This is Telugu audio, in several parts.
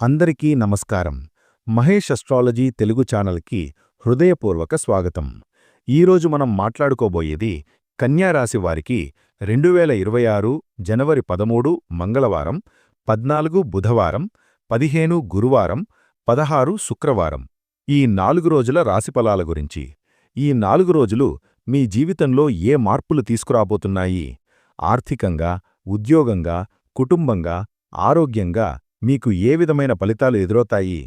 అందరికీ నమస్కారం. మహేష్ అస్ట్రాలజీ తెలుగు ఛానల్కి హృదయపూర్వక స్వాగతం. ఈరోజు మనం మాట్లాడుకోబోయేది కన్యారాశి వారికి రెండు వేల ఇరవై ఆరు జనవరి పదమూడు మంగళవారం పద్నాలుగు బుధవారం పదిహేను గురువారం పదహారు శుక్రవారం. ఈ నాలుగు రోజుల రాశిఫలాల గురించి. ఈ నాలుగు రోజులు మీ జీవితంలో ఏ మార్పులు తీసుకురాబోతున్నాయి? ఆర్థికంగా ఉద్యోగంగా కుటుంబంగా ఆరోగ్యంగా మీకు ఏ విధమైన ఫలితాలు ఎదురవుతాయి?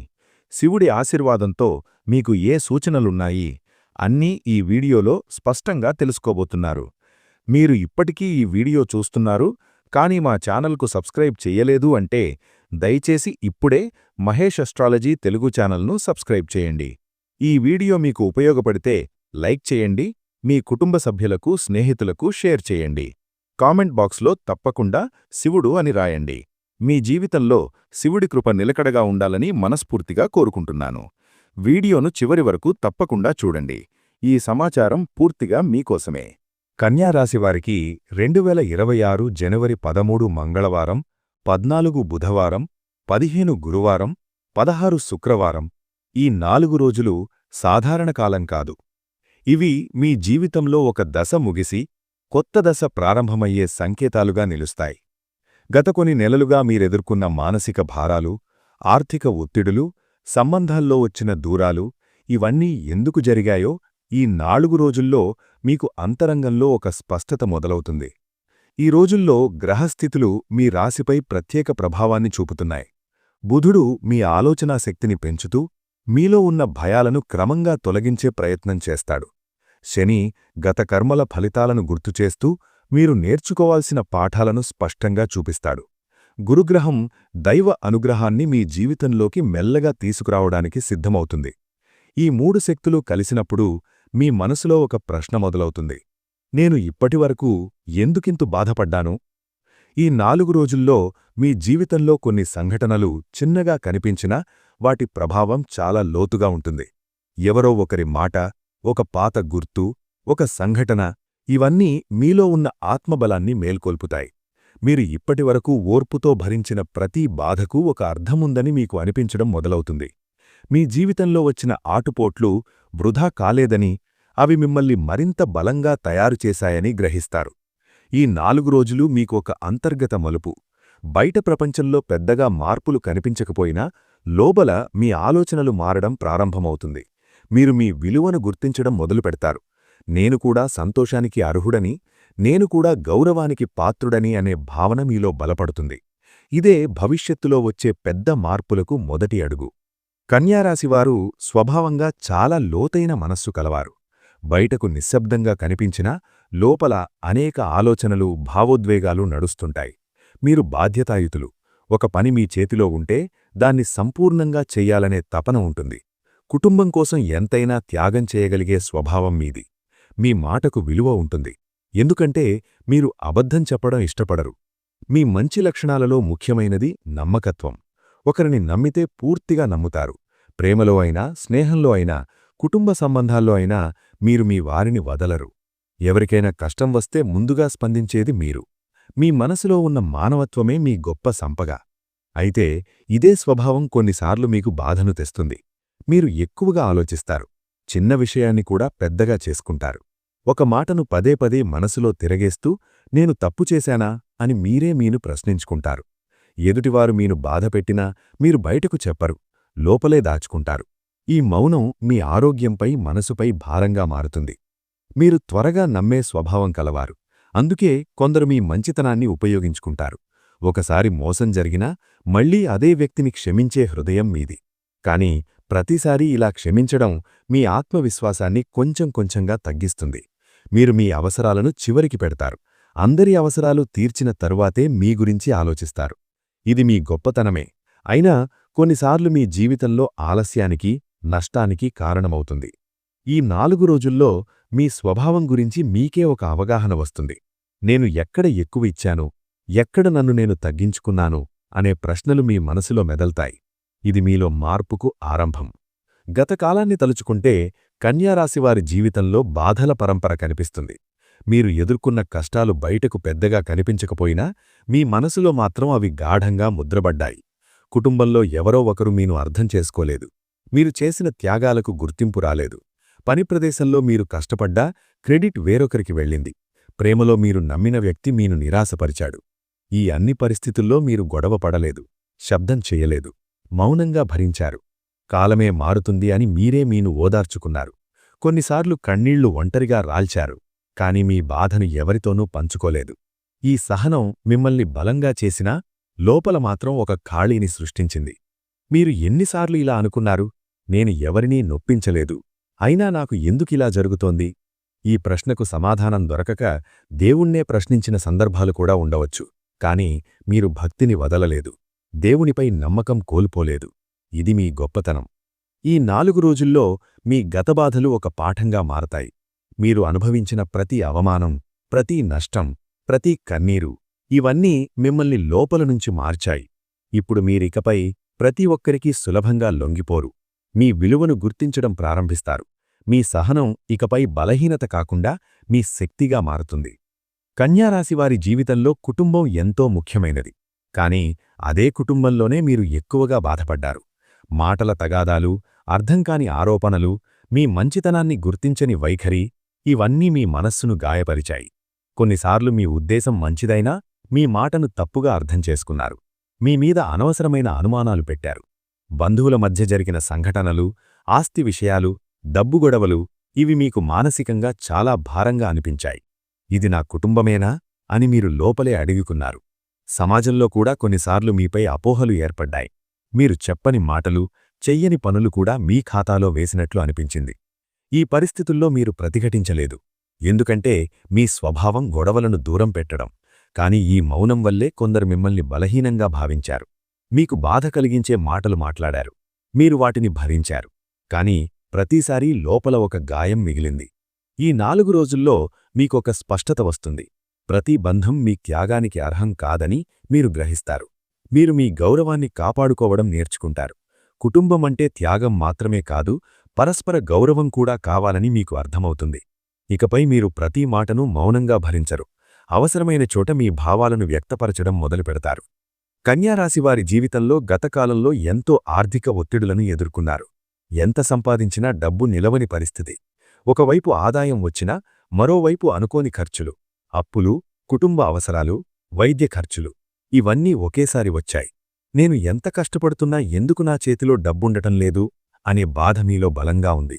శివుడి ఆశీర్వాదంతో మీకు ఏ సూచనలున్నాయి? అన్నీ ఈ వీడియోలో స్పష్టంగా తెలుసుకోబోతున్నారు. మీరు ఇప్పటికీ ఈ వీడియో చూస్తున్నారు కానీ మా ఛానల్కు సబ్స్క్రైబ్ చెయ్యలేదు అంటే దయచేసి ఇప్పుడే మహేష్ అస్ట్రాలజీ తెలుగు ఛానల్ను సబ్స్క్రైబ్ చేయండి. ఈ వీడియో మీకు ఉపయోగపడితే లైక్ చేయండి మీ కుటుంబ సభ్యులకు స్నేహితులకు షేర్ చేయండి. కామెంట్ బాక్స్లో తప్పకుండా శివుడు అని రాయండి. మీ జీవితంలో శివుడి కృప నిలకడగా ఉండాలని మనస్ఫూర్తిగా కోరుకుంటున్నాను. వీడియోను చివరి వరకు తప్పకుండా చూడండి. ఈ సమాచారం పూర్తిగా మీకోసమే. కన్యారాశివారికి రెండు వేల ఇరవై ఆరు జనవరి పదమూడు మంగళవారం పద్నాలుగు బుధవారం పదిహేను గురువారం పదహారు శుక్రవారం ఈ నాలుగు రోజులు సాధారణ కాలం కాదు. ఇవి మీ జీవితంలో ఒక దశ ముగిసి కొత్త దశ ప్రారంభమయ్యే సంకేతాలుగా నిలుస్తాయి. గత కొన్ని నెలలుగా మీరెదుర్కొన్న మానసిక భారాలు ఆర్థిక ఒత్తిడులు సంబంధాల్లో వచ్చిన దూరాలు ఇవన్నీ ఎందుకు జరిగాయో ఈ నాలుగు రోజుల్లో మీకు అంతరంగంలో ఒక స్పష్టత మొదలవుతుంది. ఈ రోజుల్లో గ్రహస్థితులు మీ రాశిపై ప్రత్యేక ప్రభావాన్ని చూపుతున్నాయి. బుధుడు మీ ఆలోచనా శక్తిని పెంచుతూ మీలో ఉన్న భయాలను క్రమంగా తొలగించే ప్రయత్నం చేస్తాడు. శని గత కర్మల ఫలితాలను గుర్తుచేస్తూ మీరు నేర్చుకోవాల్సిన పాఠాలను స్పష్టంగా చూపిస్తాడు. గురుగ్రహం దైవ అనుగ్రహాన్ని మీ జీవితంలోకి మెల్లగా తీసుకురావడానికి సిద్ధమవుతుంది. ఈ మూడు శక్తులు కలిసినప్పుడు మీ మనసులో ఒక ప్రశ్న మొదలవుతుంది. నేను ఇప్పటివరకు ఎందుకింతు బాధపడ్డాను? ఈ నాలుగు రోజుల్లో మీ జీవితంలో కొన్ని సంఘటనలు చిన్నగా కనిపించినా వాటి ప్రభావం చాలా లోతుగా ఉంటుంది. ఎవరో ఒకరి మాట ఒక పాత గుర్తు ఒక సంఘటన ఇవన్నీ మీలో ఉన్న ఆత్మబలాన్ని మేల్కొల్పుతాయి. మీరు ఇప్పటివరకు ఓర్పుతో భరించిన ప్రతి బాధకు ఒక అర్థముందని మీకు అనిపించడం మొదలవుతుంది. మీ జీవితంలో వచ్చిన ఆటుపోట్లు వృధా కాలేదని అవి మిమ్మల్ని మరింత బలంగా తయారుచేశాయని గ్రహిస్తారు. ఈ నాలుగు రోజులు మీకు ఒక అంతర్గత మలుపు. బయట ప్రపంచంలో పెద్దగా మార్పులు కనిపించకపోయినా లోబల మీ ఆలోచనలు మారడం ప్రారంభమవుతుంది. మీరు మీ విలువను గుర్తించడం మొదలుపెడతారు. నేను కూడా సంతోషానికి అర్హుడని నేను కూడా గౌరవానికి పాత్రుడని అనే భావన మీలో బలపడుతుంది. ఇదే భవిష్యత్తులో వచ్చే పెద్ద మార్పులకు మొదటి అడుగు. కన్యారాశివారు స్వభావంగా చాలా లోతైన మనస్సు కలవారు. బయటకు నిశ్శబ్దంగా కనిపించినా లోపల అనేక ఆలోచనలు భావోద్వేగాలు నడుస్తుంటాయి. మీరు బాధ్యతాయుతులు. ఒక పని మీ చేతిలో ఉంటే దాన్ని సంపూర్ణంగా చెయ్యాలనే తపన ఉంటుంది. కుటుంబం కోసం ఎంతైనా త్యాగం చేయగలిగే స్వభావం మీది. మీ మాటకు విలువ ఉంటుంది. ఎందుకంటే మీరు అబద్ధం చెప్పడం ఇష్టపడరు. మీ మంచి లక్షణాలలో ముఖ్యమైనది నమ్మకత్వం. ఒకరిని నమ్మితే పూర్తిగా నమ్ముతారు. ప్రేమలో అయినా స్నేహంలో అయినా కుటుంబ సంబంధాల్లో అయినా మీరు మీ వారిని వదలరు. ఎవరికైనా కష్టం వస్తే ముందుగా స్పందించేది మీరు. మీ మనసులో ఉన్న మానవత్వమే మీ గొప్ప సంపగ. అయితే ఇదే స్వభావం కొన్నిసార్లు మీకు బాధను తెస్తుంది. మీరు ఎక్కువగా ఆలోచిస్తారు. చిన్న విషయాన్ని కూడా పెద్దగా చేసుకుంటారు. ఒక మాటను పదే పదే మనసులో తిరగేస్తూ నేను తప్పు చేశానా? అని మీరే మీను ప్రశ్నించుకుంటారు. ఎదుటివారు మీను బాధపెట్టినా మీరు బయటకు చెప్పరు లోపలే దాచుకుంటారు. ఈ మౌనం మీ ఆరోగ్యంపై మనసుపై భారంగా మారుతుంది. మీరు త్వరగా నమ్మే స్వభావం కలవారు. అందుకే కొందరు మీ మంచితనాన్ని ఉపయోగించుకుంటారు. ఒకసారి మోసం జరిగినా మళ్ళీ అదే వ్యక్తిని క్షమించే హృదయం మీది. కాని ప్రతిసారీ ఇలా క్షమించడం మీ ఆత్మవిశ్వాసాన్ని కొంచెం కొంచెంగా తగ్గిస్తుంది. మీరు మీ అవసరాలను చివరికి పెడతారు. అందరి అవసరాలు తీర్చిన తరువాతే మీ గురించి ఆలోచిస్తారు. ఇది మీ గొప్పతనమే. అయినా కొన్నిసార్లు మీ జీవితంలో ఆలస్యానికి నష్టానికి కారణమవుతుంది. ఈ నాలుగు రోజుల్లో మీ స్వభావం గురించి మీకే ఒక అవగాహన వస్తుంది. నేను ఎక్కడ ఎక్కువ ఇచ్చాను? ఎక్కడ నన్ను నేను తగ్గించుకున్నాను? అనే ప్రశ్నలు మీ మనసులో మెదల్తాయి. ఇది మీలో మార్పుకు ఆరంభం. గతకాలాన్ని తలుచుకుంటే కన్యారాశివారి జీవితంలో బాధల పరంపర కనిపిస్తుంది. మీరు ఎదుర్కొన్న కష్టాలు బయటకు పెద్దగా కనిపించకపోయినా మీ మనసులో మాత్రం అవి గాఢంగా ముద్రబడ్డాయి కుటుంబంలో ఎవరో ఒకరు మీను అర్థం చేసుకోలేదు. మీరు చేసిన త్యాగాలకు గుర్తింపు రాలేదు. పని ప్రదేశంలో మీరు కష్టపడ్డా క్రెడిట్ వేరొకరికి వెళ్ళింది. ప్రేమలో మీరు నమ్మిన వ్యక్తి మీను నిరాశపరిచాడు. ఈ అన్ని పరిస్థితుల్లో మీరు గొడవ పడలేదు. శబ్దం చెయ్యలేదు మౌనంగా భరించారు. కాలమే మారుతుంది అని మీరే మీను ఓదార్చుకున్నారు. కొన్నిసార్లు కన్నీళ్ళు ఒంటరిగా రాల్చారు కాని మీ బాధను ఎవరితోనూ పంచుకోలేదు. ఈ సహనం మిమ్మల్ని బలంగా చేసినా లోపల మాత్రం ఒక ఖాళీని సృష్టించింది. మీరు ఎన్నిసార్లు ఇలా అనుకున్నారు? నేను ఎవరినీ నొప్పించలేదు. అయినా నాకు ఎందుకిలా జరుగుతోంది? ఈ ప్రశ్నకు సమాధానం దొరకక దేవుణ్ణే ప్రశ్నించిన సందర్భాలు కూడా ఉండవచ్చు కాని మీరు భక్తిని వదలలేదు. దేవునిపై నమ్మకం కోల్పోలేదు. ఇది మీ గొప్పతనం. ఈ నాలుగు రోజుల్లో మీ గతబాధలు ఒక పాఠంగా మారతాయి. మీరు అనుభవించిన ప్రతి అవమానం ప్రతి నష్టం ప్రతి కన్నీరు ఇవన్నీ మిమ్మల్ని లోపల నుంచి మార్చాయి. ఇప్పుడు మీరికపై ప్రతి ఒక్కరికీ సులభంగా లొంగిపోరు. మీ విలువను గుర్తించడం ప్రారంభిస్తారు. మీ సహనం ఇకపై బలహీనత కాకుండా మీ శక్తిగా మారుతుంది. కన్యారాశివారి జీవితంలో కుటుంబం ఎంతో ముఖ్యమైనది. కాని అదే కుటుంబంలోనే మీరు ఎక్కువగా బాధపడ్డారు. మాటల తగాదాలు అర్థంకాని ఆరోపణలు మీ మంచితనాన్ని గుర్తించని వైఖరి ఇవన్నీ మీ మనస్సును గాయపరిచాయి. కొన్నిసార్లు మీ ఉద్దేశం మంచిదైనా మీ మాటను తప్పుగా అర్థం చేసుకున్నారు. మీమీద అనవసరమైన అనుమానాలు పెట్టారు. బంధువుల మధ్య జరిగిన సంఘటనలు ఆస్తి విషయాలు డబ్బు గొడవలు ఇవి మీకు మానసికంగా చాలా భారంగా అనిపించాయి. ఇది నా కుటుంబమేనా? అని మీరు లోపలే అడిగుకున్నారు. సమాజంలో కూడా కొన్నిసార్లు మీపై అపోహలు ఏర్పడ్డాయి. మీరు చెప్పని మాటలు చెయ్యని పనులు కూడా మీ ఖాతాలో వేసినట్లు అనిపించింది. ఈ పరిస్థితుల్లో మీరు ప్రతిఘటించలేదు. ఎందుకంటే మీ స్వభావం గొడవలను దూరం పెట్టడం కాని ఈ మౌనం వల్లే కొందరు మిమ్మల్ని బలహీనంగా భావించారు. మీకు బాధ కలిగించే మాటలు మాట్లాడారు. మీరు వాటిని భరించారు. కాని ప్రతిసారీ లోపల ఒక గాయం మిగిలింది. ఈ నాలుగు రోజుల్లో మీకొక స్పష్టత వస్తుంది. ప్రతి బంధం మీ త్యాగానికి అర్హం కాదని మీరు గ్రహిస్తారు. మీరు మీ గౌరవాన్ని కాపాడుకోవడం నేర్చుకుంటారు. కుటుంబం అంటే త్యాగం మాత్రమే కాదు పరస్పర గౌరవం కూడా కావాలని మీకు అర్థమవుతుంది. ఇకపై మీరు ప్రతి మాటను మౌనంగా భరించరు. అవసరమైన చోట మీ భావాలను వ్యక్తపరచడం మొదలుపెడతారు కన్యారాశివారి జీవితంలో గతకాలంలో ఎంతో ఆర్థిక ఒత్తిడులను ఎదుర్కొన్నారు. ఎంత సంపాదించినా డబ్బు నిలవని పరిస్థితి. ఒకవైపు ఆదాయం వచ్చినా మరోవైపు అనుకోని ఖర్చులు. అప్పులు కుటుంబ అవసరాలు వైద్య ఖర్చులు. ఇవన్నీ ఒకేసారి వచ్చాయి. నేను ఎంత కష్టపడుతున్నా ఎందుకు నా చేతిలో డబ్బుండటం లేదు? అనే బాధ మీలో బలంగా ఉంది.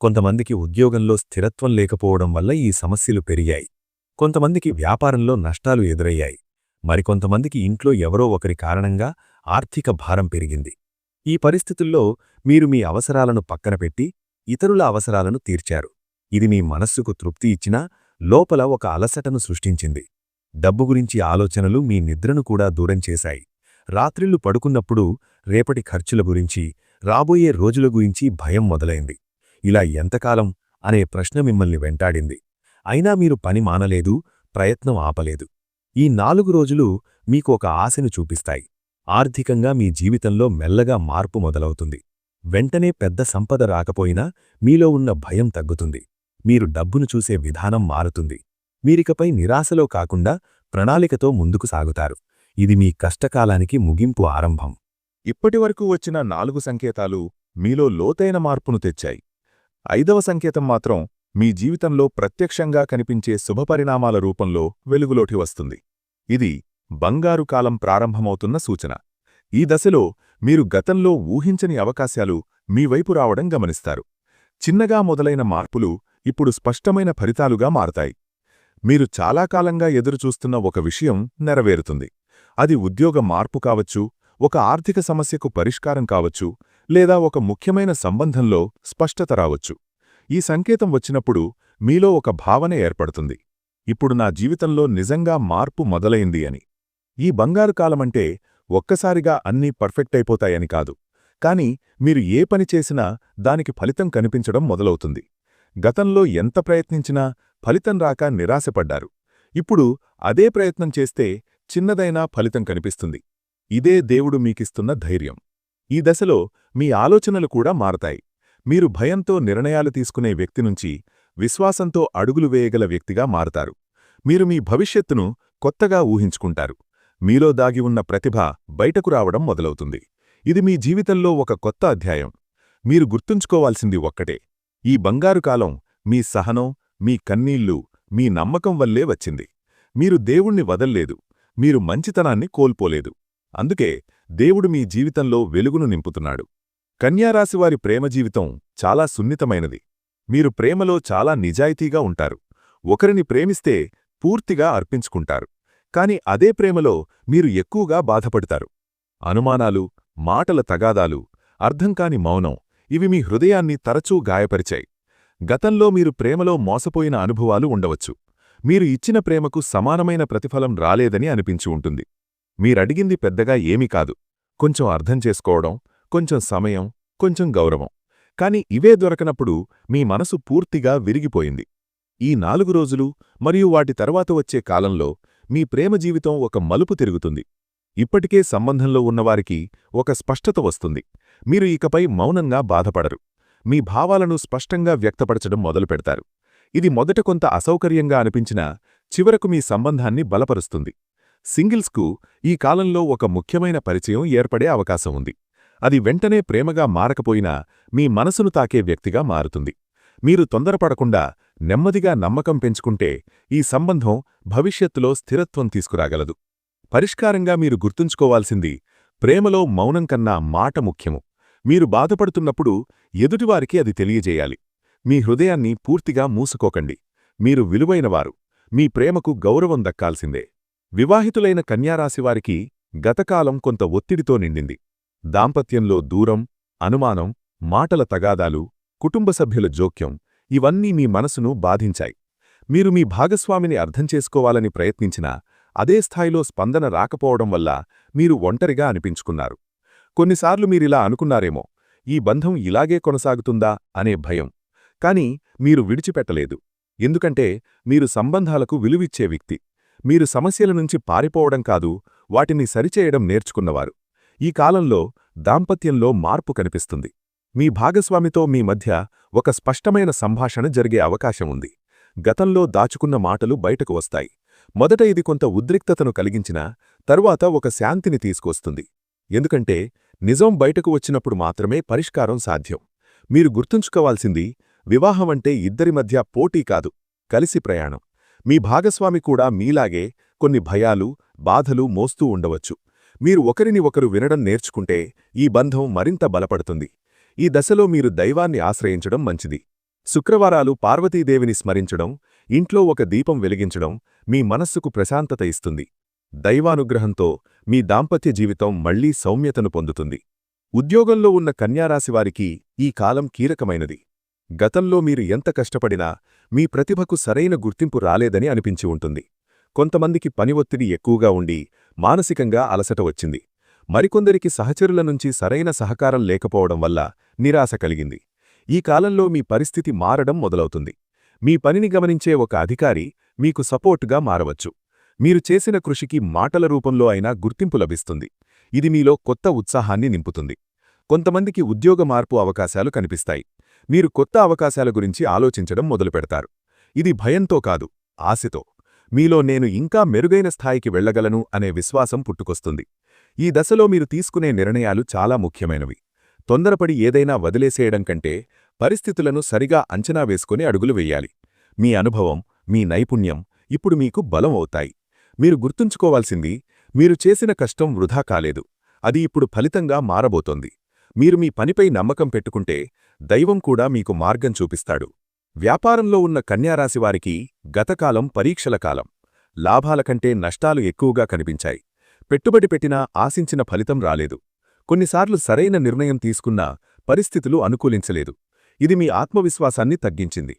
కొంతమందికి ఉద్యోగంలో స్థిరత్వం లేకపోవడం వల్ల ఈ సమస్యలు పెరిగాయి. కొంతమందికి వ్యాపారంలో నష్టాలు ఎదురయ్యాయి. మరికొంతమందికి ఇంట్లో ఎవరో ఒకరి కారణంగా ఆర్థిక భారం పెరిగింది. ఈ పరిస్థితుల్లో మీరు మీ అవసరాలను పక్కనపెట్టి ఇతరుల అవసరాలను తీర్చారు. ఇది మీ మనస్సుకు తృప్తి ఇచ్చినా లోపల ఒక అలసటను సృష్టించింది. డబ్బు గురించి ఆలోచనలు మీ నిద్రను కూడా దూరం చేశాయి. రాత్రిళ్ళు పడుకున్నప్పుడు రేపటి ఖర్చుల గురించి రాబోయే రోజుల గురించి భయం మొదలైంది. ఇలా ఎంతకాలం? అనే ప్రశ్న మిమ్మల్ని వెంటాడింది. అయినా మీరు పని మానలేదు ప్రయత్నం ఆపలేదు. ఈ నాలుగు రోజులు మీకు ఒక ఆశను చూపిస్తాయి. ఆర్థికంగా మీ జీవితంలో మెల్లగా మార్పు మొదలవుతుంది. వెంటనే పెద్ద సంపద రాకపోయినా మీలో ఉన్న భయం తగ్గుతుంది. మీరు డబ్బును చూసే విధానం మారుతుంది. మీరికపై నిరాశలో కాకుండా ప్రణాళికతో ముందుకు సాగుతారు. ఇది మీ కష్టకాలానికి ముగింపు ఆరంభం. ఇప్పటివరకు వచ్చిన నాలుగు సంకేతాలు మీలో లోతైన మార్పును తెచ్చాయి. ఐదవ సంకేతం మాత్రం మీ జీవితంలో ప్రత్యక్షంగా కనిపించే శుభపరిణామాల రూపంలో వెలుగులోటి వస్తుంది. ఇది బంగారు కాలం ప్రారంభమవుతున్న సూచన. ఈ దశలో మీరు గతంలో ఊహించని అవకాశాలు మీ వైపు రావడం గమనిస్తారు. చిన్నగా మొదలైన మార్పులు ఇప్పుడు స్పష్టమైన ఫలితాలుగా మారతాయి. మీరు చాలా కాలంగా ఎదురుచూస్తున్న ఒక విషయం నెరవేరుతుంది. అది ఉద్యోగ మార్పు కావచ్చు ఒక ఆర్థిక సమస్యకు పరిష్కారం కావచ్చు లేదా ఒక ముఖ్యమైన సంబంధంలో స్పష్టత రావచ్చు. ఈ సంకేతం వచ్చినప్పుడు మీలో ఒక భావన ఏర్పడుతుంది. ఇప్పుడు నా జీవితంలో నిజంగా మార్పు మొదలైంది అని. ఈ బంగారు కాలమంటే ఒక్కసారిగా అన్నీ పర్ఫెక్ట్ అయిపోతాయని కాదు. కాని మీరు ఏ పని చేసినా దానికి ఫలితం కనిపించడం మొదలవుతుంది. గతంలో ఎంత ప్రయత్నించినా ఫలితం రాక నిరాశపడ్డారు. ఇప్పుడు అదే ప్రయత్నం చేస్తే చిన్నదైనా ఫలితం కనిపిస్తుంది. ఇదే దేవుడు మీకిస్తున్న ధైర్యం. ఈ దశలో మీ ఆలోచనలు కూడా మారతాయి. మీరు భయంతో నిర్ణయాలు తీసుకునే వ్యక్తి నుంచి విశ్వాసంతో అడుగులు వేయగల వ్యక్తిగా మారతారు. మీరు మీ భవిష్యత్తును కొత్తగా ఊహించుకుంటారు. మీలో దాగి ఉన్న ప్రతిభ బయటకు రావడం మొదలవుతుంది. ఇది మీ జీవితంలో ఒక కొత్త అధ్యాయం. మీరు గుర్తుంచుకోవాల్సింది ఒక్కటే. ఈ బంగారు కాలం మీ సహనం మీ కన్నీళ్ళు మీ నమ్మకం వల్లే వచ్చింది. మీరు దేవుణ్ణి వదల్లేదు మీరు మంచితనాన్ని కోల్పోలేదు. అందుకే దేవుడు మీ జీవితంలో వెలుగును నింపుతున్నాడు. కన్యారాశివారి ప్రేమ జీవితం చాలా సున్నితమైనది. మీరు ప్రేమలో చాలా నిజాయితీగా ఉంటారు. ఒకరిని ప్రేమిస్తే పూర్తిగా అర్పించుకుంటారు. కాని అదే ప్రేమలో మీరు ఎక్కువగా బాధపడతారు. అనుమానాలు మాటల తగాదాలు అర్థంకాని మౌనం ఇవి మీ హృదయాన్ని తరచూ గాయపరిచాయి. గతంలో మీరు ప్రేమలో మోసపోయిన అనుభవాలు ఉండవచ్చు. మీరు ఇచ్చిన ప్రేమకు సమానమైన ప్రతిఫలం రాలేదని అనిపించి ఉంటుంది. మీరడిగింది పెద్దగా ఏమీ కాదు. కొంచెం అర్థం చేసుకోవడం కొంచెం సమయం కొంచెం గౌరవం. కాని ఇవే దొరకనప్పుడు మీ మనసు పూర్తిగా విరిగిపోయింది. ఈ నాలుగు రోజులు మరియు వాటి తర్వాత వచ్చే కాలంలో మీ ప్రేమ జీవితం ఒక మలుపు తిరుగుతుంది. ఇప్పటికే సంబంధంలో ఉన్నవారికి ఒక స్పష్టత వస్తుంది. మీరు ఇకపై మౌనంగా బాధపడరు. మీ భావాలను స్పష్టంగా వ్యక్తపరచడం మొదలుపెడతారు. ఇది మొదట కొంత అసౌకర్యంగా అనిపించినా చివరకు మీ సంబంధాన్ని బలపరుస్తుంది. సింగిల్స్కు ఈ కాలంలో ఒక ముఖ్యమైన పరిచయం ఏర్పడే అవకాశం ఉంది. అది వెంటనే ప్రేమగా మారకపోయినా మీ మనసును తాకే వ్యక్తిగా మారుతుంది. మీరు తొందరపడకుండా నెమ్మదిగా నమ్మకం పెంచుకుంటే ఈ సంబంధం భవిష్యత్తులో స్థిరత్వం తీసుకురాగలదు. పరిష్కారంగా మీరు గుర్తుంచుకోవాల్సింది ప్రేమలో మౌనం కన్నా మాట ముఖ్యము. మీరు బాధపడుతున్నప్పుడు ఎదుటివారికి అది తెలియజేయాలి. మీ హృదయాన్ని పూర్తిగా మూసుకోకండి. మీరు విలువైనవారు. మీ ప్రేమకు గౌరవం దక్కాల్సిందే. వివాహితులైన కన్యారాశివారికి గతకాలం కొంత ఒత్తిడితో నిండింది. దాంపత్యంలో దూరం అనుమానం మాటల తగాదాలు కుటుంబ సభ్యుల జోక్యం ఇవన్నీ మీ మనసును బాధించాయి. మీరు మీ భాగస్వామిని అర్థం చేసుకోవాలని ప్రయత్నించినా అదే స్థాయిలో స్పందన రాకపోవడం వల్ల మీరు ఒంటరిగా అనిపించుకున్నారు. కొన్నిసార్లు మీరిలా అనుకున్నారేమో ఈ బంధం ఇలాగే కొనసాగుతుందా అనే భయం. కాని మీరు విడిచిపెట్టలేదు. ఎందుకంటే మీరు సంబంధాలకు విలువిచ్చే వ్యక్తి. మీరు సమస్యల నుంచి పారిపోవడం కాదు వాటిని సరిచేయడం నేర్చుకున్నవారు. ఈ కాలంలో దాంపత్యంలో మార్పు కనిపిస్తుంది. మీ భాగస్వామితో మీ మధ్య ఒక స్పష్టమైన సంభాషణ జరిగే అవకాశం ఉంది. గతంలో దాచుకున్న మాటలు బయటకు వస్తాయి. మొదట ఇది కొంత ఉద్రిక్తతను కలిగించినా తరువాత ఒక శాంతిని తీసుకొస్తుంది. ఎందుకంటే నిజం బయటకు వచ్చినప్పుడు మాత్రమే పరిష్కారం సాధ్యం. మీరు గుర్తుంచుకోవాల్సింది వివాహమంటే ఇద్దరి మధ్య పోటీ కాదు కలిసి ప్రయాణం. మీ భాగస్వామి కూడా మీలాగే కొన్ని భయాలు బాధలు మోస్తూ ఉండవచ్చు. మీరు ఒకరిని ఒకరు వినడం నేర్చుకుంటే ఈ బంధం మరింత బలపడుతుంది. ఈ దశలో మీరు దైవాన్ని ఆశ్రయించడం మంచిది. శుక్రవారాలు పార్వతీదేవిని స్మరించడం ఇంట్లో ఒక దీపం వెలిగించడం మీ మనస్సుకు ప్రశాంతత ఇస్తుంది. దైవానుగ్రహంతో మీ దాంపత్య జీవితం మళ్ళీ సౌమ్యతను పొందుతుంది. ఉద్యోగంలో ఉన్న కన్యారాశివారికి ఈ కాలం కీలకమైనది. గతంలో మీరు ఎంత కష్టపడినా మీ ప్రతిభకు సరైన గుర్తింపు రాలేదని అనిపించి ఉంటుంది. కొంతమందికి పని ఒత్తిడి ఎక్కువగా ఉండి మానసికంగా అలసట వచ్చింది. మరికొందరికి సహచరుల నుంచి సరైన సహకారం లేకపోవడం వల్ల నిరాశ కలిగింది. ఈ కాలంలో మీ పరిస్థితి మారడం మొదలవుతుంది. మీ పనిని గమనించే ఒక అధికారి మీకు సపోర్టుగా మారవచ్చు. మీరు చేసిన కృషికి మాటల రూపంలో అయినా గుర్తింపు లభిస్తుంది. ఇది మీలో కొత్త ఉత్సాహాన్ని నింపుతుంది. కొంతమందికి ఉద్యోగ మార్పు అవకాశాలు కనిపిస్తాయి. మీరు కొత్త అవకాశాల గురించి ఆలోచించడం మొదలుపెడతారు. ఇది భయంతో కాదు ఆశతో. మీలో నేను ఇంకా మెరుగైన స్థాయికి వెళ్ళగలను అనే విశ్వాసం పుట్టుకొస్తుంది. ఈ దశలో మీరు తీసుకునే నిర్ణయాలు చాలా ముఖ్యమైనవి. తొందరపడి ఏదైనా వదిలేసేయడం కంటే పరిస్థితులను సరిగా అంచనా వేసుకుని అడుగులు వెయ్యాలి మీ అనుభవం మీ నైపుణ్యం ఇప్పుడు మీకు బలం అవుతాయి. మీరు గుర్తుంచుకోవాల్సింది మీరు చేసిన కష్టం వృధా కాలేదు. అది ఇప్పుడు ఫలితంగా మారబోతోంది. మీరు మీ పనిపై నమ్మకం పెట్టుకుంటే దైవం కూడా మీకు మార్గం చూపిస్తాడు. వ్యాపారంలో ఉన్న కన్యారాశివారికి గతకాలం పరీక్షల కాలం. లాభాల కంటే నష్టాలు ఎక్కువగా కనిపించాయి. పెట్టుబడి పెట్టినా ఆశించిన ఫలితం రాలేదు. కొన్నిసార్లు సరైన నిర్ణయం తీసుకున్నా పరిస్థితులు అనుకూలించలేదు. ఇది మీ ఆత్మవిశ్వాసాన్ని తగ్గించింది.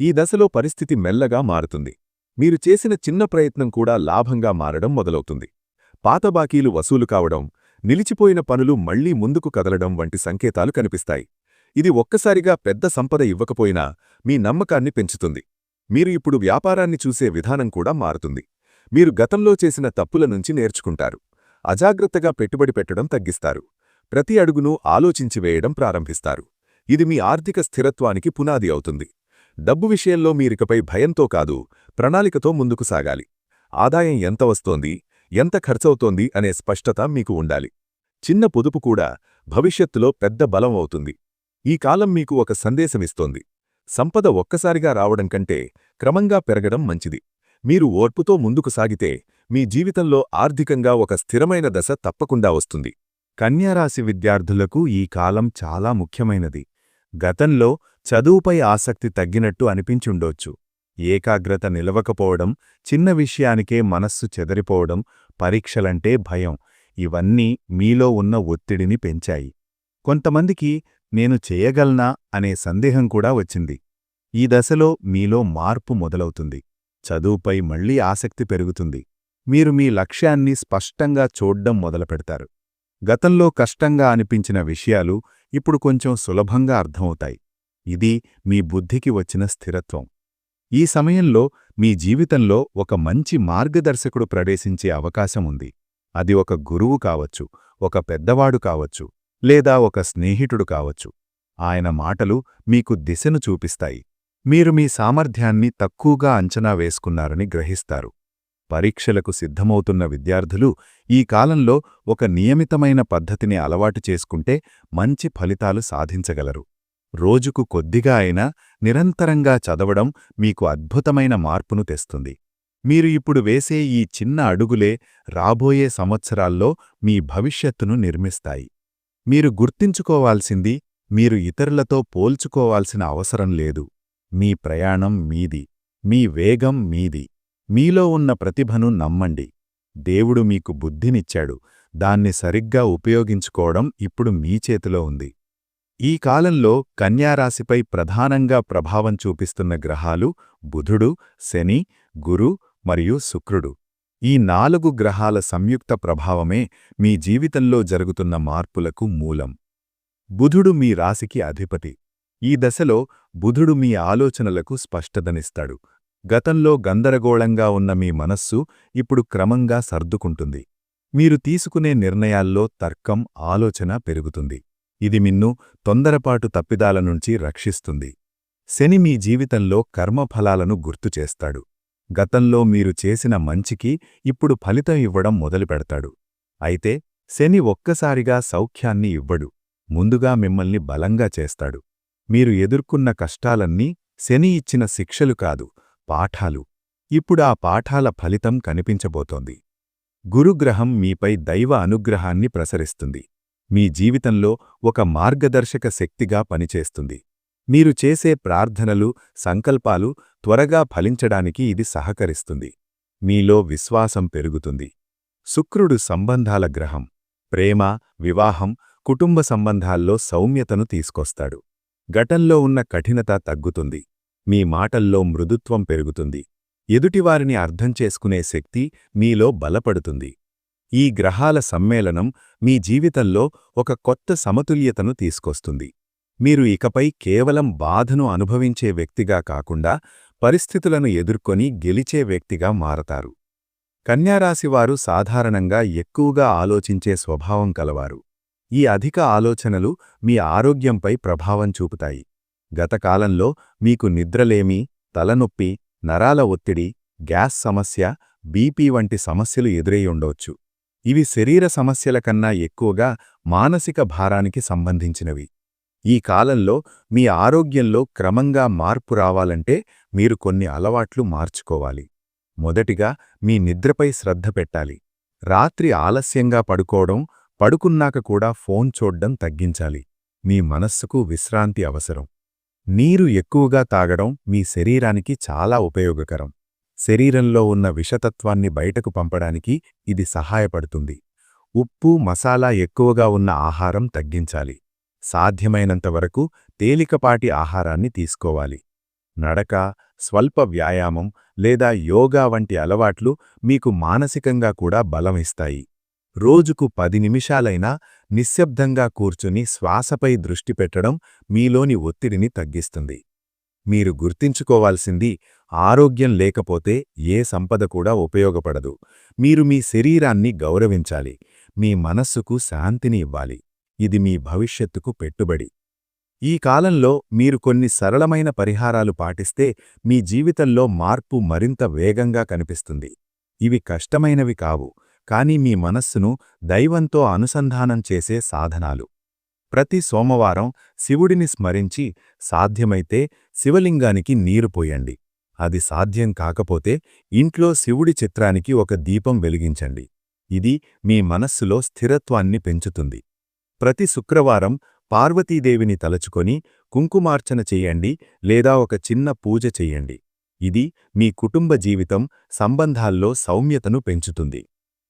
ఈ దశలో పరిస్థితి మెల్లగా మారుతుంది. మీరు చేసిన చిన్న ప్రయత్నం కూడా లాభంగా మారడం మొదలవుతుంది. పాత బాకీలు వసూలు కావడం నిలిచిపోయిన పనులు మళ్ళీ ముందుకు కదలడం వంటి సంకేతాలు కనిపిస్తాయి. ఇది ఒక్కసారిగా పెద్ద సంపద ఇవ్వకపోయినా మీ నమ్మకాన్ని పెంచుతుంది. మీరు ఇప్పుడు వ్యాపారాన్ని చూసే విధానం కూడా మారుతుంది. మీరు గతంలో చేసిన తప్పుల నుంచి నేర్చుకుంటారు. అజాగ్రత్తగా పెట్టుబడి పెట్టడం తగ్గిస్తారు. ప్రతి అడుగును ఆలోచించి వేయడం ప్రారంభిస్తారు. ఇది మీ ఆర్థిక స్థిరత్వానికి పునాది అవుతుంది. డబ్బు విషయంలో మీరికపై భయంతో కాదు ప్రణాళికతో ముందుకు సాగాలి. ఆదాయం ఎంత వస్తోంది ఎంత ఖర్చవుతోంది అనే స్పష్టత మీకు ఉండాలి. చిన్న పొదుపు కూడా భవిష్యత్తులో పెద్ద బలం అవుతుంది. ఈ కాలం మీకు ఒక సందేశమిస్తోంది. సంపద ఒక్కసారిగా రావడం కంటే క్రమంగా పెరగడం మంచిది. మీరు ఓర్పుతో ముందుకు సాగితే మీ జీవితంలో ఆర్థికంగా ఒక స్థిరమైన దశ తప్పకుండా వస్తుంది. కన్యారాశి విద్యార్థులకు ఈ కాలం చాలా ముఖ్యమైనది. గతంలో చదువుపై ఆసక్తి తగ్గినట్టు అనిపించుండొచ్చు. ఏకాగ్రత నిలవకపోవడం చిన్న విషయానికే మనస్సు చెదరిపోవడం పరీక్షలంటే భయం. ఇవన్నీ మీలో ఉన్న ఒత్తిడిని పెంచాయి. కొంతమందికి నేను చేయగలనా అనే సందేహం కూడా వచ్చింది. ఈ దశలో మీలో మార్పు మొదలవుతుంది. చదువుపై మళ్ళీ ఆసక్తి పెరుగుతుంది. మీరు మీ లక్ష్యాన్ని స్పష్టంగా చూడ్డం మొదలుపెడతారు. గతంలో కష్టంగా అనిపించిన విషయాలు ఇప్పుడు కొంచెం సులభంగా అర్థమవుతాయి. ఇది మీ బుద్ధికి వచ్చిన స్థిరత్వం. ఈ సమయంలో మీ జీవితంలో ఒక మంచి మార్గదర్శకుడు ప్రవేశించే అవకాశం ఉంది. అది ఒక గురువు కావచ్చు ఒక పెద్దవాడు కావచ్చు లేదా ఒక స్నేహితుడు కావచ్చు. ఆయన మాటలు మీకు దిశను చూపిస్తాయి. మీరు మీ సామర్థ్యాన్ని తక్కువగా అంచనా వేసుకున్నారని గ్రహిస్తారు. పరీక్షలకు సిద్ధమవుతున్న విద్యార్థులు ఈ కాలంలో ఒక నియమితమైన పద్ధతిని అలవాటు చేసుకుంటే మంచి ఫలితాలు సాధించగలరు. రోజుకు కొద్దిగా అయినా నిరంతరంగా చదవడం మీకు అద్భుతమైన మార్పును తెస్తుంది. మీరు ఇప్పుడు వేసే ఈ చిన్న అడుగులే రాబోయే సంవత్సరాల్లో మీ భవిష్యత్తును నిర్మిస్తాయి. మీరు గుర్తించుకోవాల్సింది మీరు ఇతరులతో పోల్చుకోవాల్సిన అవసరం లేదు. మీ ప్రయాణం మీది మీ వేగం మీది. మీలో ఉన్న ప్రతిభను నమ్మండి. దేవుడు మీకు బుద్ధినిచ్చాడు. దాన్ని సరిగ్గా ఉపయోగించుకోవడం ఇప్పుడు మీ చేతిలో ఉంది. ఈ కాలంలో కన్యారాశిపై ప్రధానంగా ప్రభావం చూపిస్తున్న గ్రహాలు బుధుడు శని గురు మరియు శుక్రుడు. ఈ నాలుగు గ్రహాల సంయుక్త ప్రభావమే మీ జీవితంలో జరుగుతున్న మార్పులకు మూలం. బుధుడు మీ రాశికి అధిపతి. ఈ దశలో బుధుడు మీ ఆలోచనలకు స్పష్టతనిస్తాడు. గతంలో గందరగోళంగా ఉన్న మీ మనస్సు ఇప్పుడు క్రమంగా సర్దుకుంటుంది. మీరు తీసుకునే నిర్ణయాల్లో తర్కం ఆలోచన పెరుగుతుంది. ఇది మిన్ను తొందరపాటు తప్పిదాల నుంచి రక్షిస్తుంది. శని మీ జీవితంలో కర్మఫలాలను గుర్తుచేస్తాడు గతంలో మీరు చేసిన మంచికి ఇప్పుడు ఫలితం ఇవ్వడం మొదలుపెడతాడు. అయితే శని ఒక్కసారిగా సౌఖ్యాన్ని ఇవ్వడు. ముందుగా మిమ్మల్ని బలంగా చేస్తాడు. మీరు ఎదుర్కొన్న కష్టాలన్నీ శని ఇచ్చిన శిక్షలు కాదు పాఠాలు. ఇప్పుడా పాఠాల ఫలితం కనిపించబోతోంది. గురుగ్రహం మీపై దైవ అనుగ్రహాన్ని ప్రసరిస్తుంది. మీ జీవితంలో ఒక మార్గదర్శక శక్తిగా పనిచేస్తుంది. మీరు చేసే ప్రార్థనలు సంకల్పాలు త్వరగా ఫలించడానికి ఇది సహకరిస్తుంది. మీలో విశ్వాసం పెరుగుతుంది. శుక్రుడు సంబంధాల గ్రహం ప్రేమ వివాహం కుటుంబ సంబంధాల్లో సౌమ్యతను తీసుకొస్తాడు. గటంలో ఉన్న కఠినత తగ్గుతుంది. మీ మాటల్లో మృదుత్వం పెరుగుతుంది. ఎదుటివారిని అర్థం చేసుకునే శక్తి మీలో బలపడుతుంది. ఈ గ్రహాల సమ్మేళనం మీ జీవితంలో ఒక కొత్త సమతుల్యతను తీసుకొస్తుంది. మీరు ఇకపై కేవలం బాధను అనుభవించే వ్యక్తిగా కాకుండా పరిస్థితులను ఎదుర్కొని గెలిచే వ్యక్తిగా మారతారు. కన్యారాశివారు సాధారణంగా ఎక్కువగా ఆలోచించే స్వభావం కలవారు. ఈ అధిక ఆలోచనలు మీ ఆరోగ్యంపై ప్రభావం చూపుతాయి. గతకాలంలో మీకు నిద్రలేమి తలనొప్పి నరాల ఒత్తిడి గ్యాస్ సమస్య బీపీ వంటి సమస్యలు ఎదురయ్యుండవచ్చు ఇవి శరీర సమస్యల కన్నా ఎక్కువగా మానసిక భారానికి సంబంధించినవి. ఈ కాలంలో మీ ఆరోగ్యంలో క్రమంగా మార్పు రావాలంటే మీరు కొన్ని అలవాట్లు మార్చుకోవాలి. మొదటిగా మీ నిద్రపై శ్రద్ధ పెట్టాలి. రాత్రి ఆలస్యంగా పడుకోవడం పడుకున్నాక కూడా ఫోన్ చూడ్డం తగ్గించాలి. మీ మనస్సుకు విశ్రాంతి అవసరం. నీరు ఎక్కువగా తాగడం మీ శరీరానికి చాలా ఉపయోగకరం. శరీరంలో ఉన్న విషతత్వాన్ని బయటకు పంపడానికి ఇది సహాయపడుతుంది. ఉప్పు మసాలా ఎక్కువగా ఉన్న ఆహారం తగ్గించాలి. సాధ్యమైనంతవరకు తేలికపాటి ఆహారాన్ని తీసుకోవాలి. నడక స్వల్ప వ్యాయామం లేదా యోగా వంటి అలవాట్లు మీకు మానసికంగా కూడా బలమిస్తాయి రోజుకు పది నిమిషాలైనా నిశ్శబ్దంగా కూర్చుని శ్వాసపై దృష్టి పెట్టడం మీలోని ఒత్తిడిని తగ్గిస్తుంది. మీరు గుర్తించుకోవాల్సింది ఆరోగ్యం లేకపోతే ఏ సంపద కూడా ఉపయోగపడదు. మీరు మీ శరీరాన్ని గౌరవించాలి. మీ మనస్సుకు శాంతిని ఇవ్వాలి. ఇది మీ భవిష్యత్తుకు పెట్టుబడి. ఈ కాలంలో మీరు కొన్ని సరళమైన పరిహారాలు పాటిస్తే మీ జీవితంలో మార్పు మరింత వేగంగా కనిపిస్తుంది. ఇవి కష్టమైనవి కావు కాని మీ మనస్సును దైవంతో అనుసంధానం చేసే సాధనాలు. ప్రతి సోమవారం శివుడిని స్మరించి సాధ్యమైతే శివలింగానికి నీరు పోయండి. అది సాధ్యం కాకపోతే ఇంట్లో శివుడి చిత్రానికి ఒక దీపం వెలిగించండి. ఇది మీ మనస్సులో స్థిరత్వాన్ని పెంచుతుంది. ప్రతి శుక్రవారం పార్వతీదేవిని తలచుకొని కుంకుమార్చన చెయ్యండి లేదా ఒక చిన్న పూజ చెయ్యండి ఇది మీ కుటుంబ జీవితం సంబంధాల్లో సౌమ్యతను పెంచుతుంది.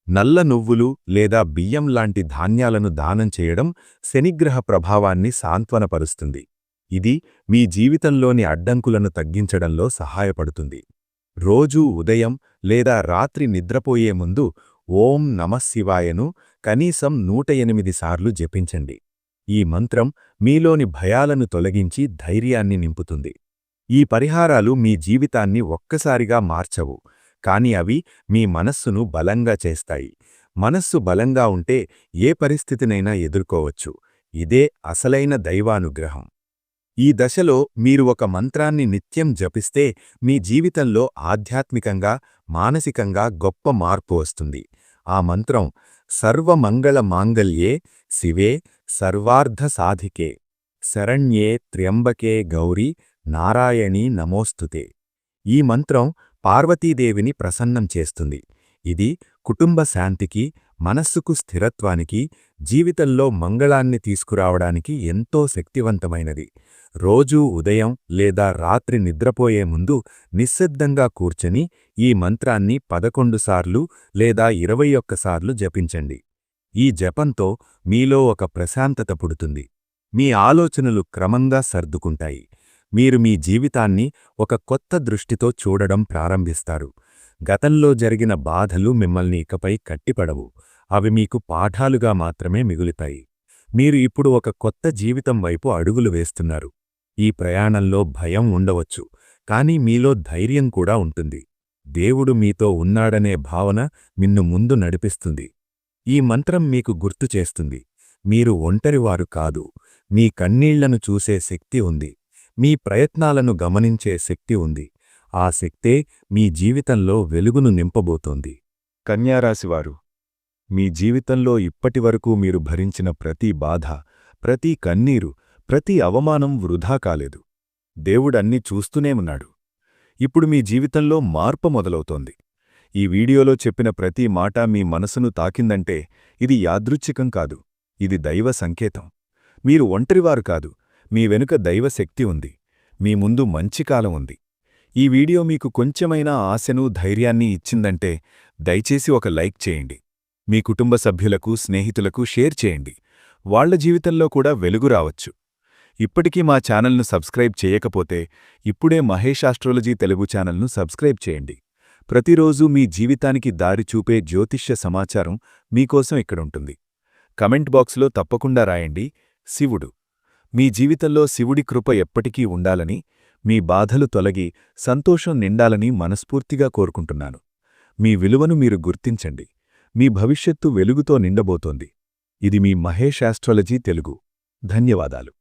నల్ల నువ్వులు లేదా బియ్యం లాంటి ధాన్యాలను దానం చేయడం శనిగ్రహ ప్రభావాన్ని సాంత్వనపరుస్తుంది. ఇది మీ జీవితంలోని అడ్డంకులను తగ్గించడంలో సహాయపడుతుంది. రోజూ ఉదయం లేదా రాత్రి నిద్రపోయే ముందు ఓం నమశివాయను కనీసం నూట ఎనిమిది సార్లు జపించండి. ఈ మంత్రం మీలోని భయాలను తొలగించి ధైర్యాన్ని నింపుతుంది. ఈ పరిహారాలు మీ జీవితాన్ని ఒక్కసారిగా మార్చవు కాని అవి మీ మనస్సును బలంగా చేస్తాయి. మనస్సు బలంగా ఉంటే ఏ పరిస్థితినైనా ఎదుర్కోవచ్చు. ఇదే అసలైన దైవానుగ్రహం. ఈ దశలో మీరు ఒక మంత్రాన్ని నిత్యం జపిస్తే మీ జీవితంలో ఆధ్యాత్మికంగా మానసికంగా గొప్ప మార్పు వస్తుంది. ఆ మంత్రం సర్వమంగళ మాంగల్యే శివే సర్వార్ధ సాధికే శరణ్యే త్ర్యంబకే గౌరీ నారాయణీ నమోస్తుతే ఈ మంత్రం పార్వతీదేవిని ప్రసన్నం చేస్తుంది. ఇది కుటుంబ శాంతికి మనస్సుకు స్థిరత్వానికి జీవితంలో మంగళాన్ని తీసుకురావడానికి ఎంతో శక్తివంతమైనది. రోజూ ఉదయం లేదా రాత్రి నిద్రపోయే ముందు నిశ్శబ్దంగా కూర్చొని ఈ మంత్రాన్ని పదకొండుసార్లు లేదా ఇరవై ఒక్కసార్లు జపించండి. ఈ జపంతో మీలో ఒక ప్రశాంతత పుడుతుంది. మీ ఆలోచనలు క్రమంగా సర్దుకుంటాయి. మీరు మీ జీవితాన్ని ఒక కొత్త దృష్టితో చూడడం ప్రారంభిస్తారు. గతంలో జరిగిన బాధలు మిమ్మల్ని ఇకపై కట్టిపడవు. అవి మీకు పాఠాలుగా మాత్రమే మిగులుతాయి. మీరు ఇప్పుడు ఒక కొత్త జీవితం వైపు అడుగులు వేస్తున్నారు. ఈ ప్రయాణంలో భయం ఉండవచ్చు కానీ మీలో ధైర్యం కూడా ఉంటుంది. దేవుడు మీతో ఉన్నాడనే భావన మిన్ను ముందు నడిపిస్తుంది. ఈ మంత్రం మీకు గుర్తు చేస్తుంది. మీరు ఒంటరివారు కాదు. మీ కన్నీళ్ళను చూసే శక్తి ఉంది. మీ ప్రయత్నాలను గమనించే శక్తి ఉంది. ఆ శక్తే మీ జీవితంలో వెలుగును నింపబోతోంది. కన్యారాశివారు మీ జీవితంలో ఇప్పటివరకు మీరు భరించిన ప్రతి బాధ ప్రతి కన్నీరు ప్రతి అవమానం వృధా కాలేదు. దేవుడన్ని చూస్తూనే ఉన్నాడు. ఇప్పుడు మీ జీవితంలో మార్పు మొదలవుతోంది. ఈ వీడియోలో చెప్పిన ప్రతి మాట మీ మనసును తాకిందంటే ఇది యాదృచ్ఛికం కాదు. ఇది దైవ సంకేతం. మీరు ఒంటరివారు కాదు. మీ వెనుక దైవశక్తి ఉంది. మీ ముందు మంచి కాలం ఉంది. ఈ వీడియో మీకు కొంచెమైనా ఆశను ధైర్యాన్ని ఇచ్చిందంటే దయచేసి ఒక లైక్ చేయండి. మీ కుటుంబ సభ్యులకు స్నేహితులకు షేర్ చేయండి. వాళ్ళ జీవితంలో కూడా వెలుగు రావచ్చు. ఇప్పటికీ మా ఛానల్ను సబ్స్క్రైబ్ చేయకపోతే ఇప్పుడే మహేష్ ఆస్ట్రాలజీ తెలుగు ఛానల్ను సబ్స్క్రైబ్ చేయండి. ప్రతిరోజూ మీ జీవితానికి దారి చూపే జ్యోతిష్య సమాచారం మీకోసం ఇక్కడుంటుంది. కమెంట్ బాక్స్లో తప్పకుండా రాయండి. శివుడు. మీ జీవితంలో శివుడి కృప ఎప్పటికీ ఉండాలని మీ బాధలు తొలగి సంతోషం నిండాలని మనస్ఫూర్తిగా కోరుకుంటున్నాను. మీ విలువను మీరు గుర్తించండి. మీ భవిష్యత్తు వెలుగుతో నిండబోతోంది. ఇది మీ మహేష్ ఆస్ట్రాలజీ తెలుగు. ధన్యవాదాలు.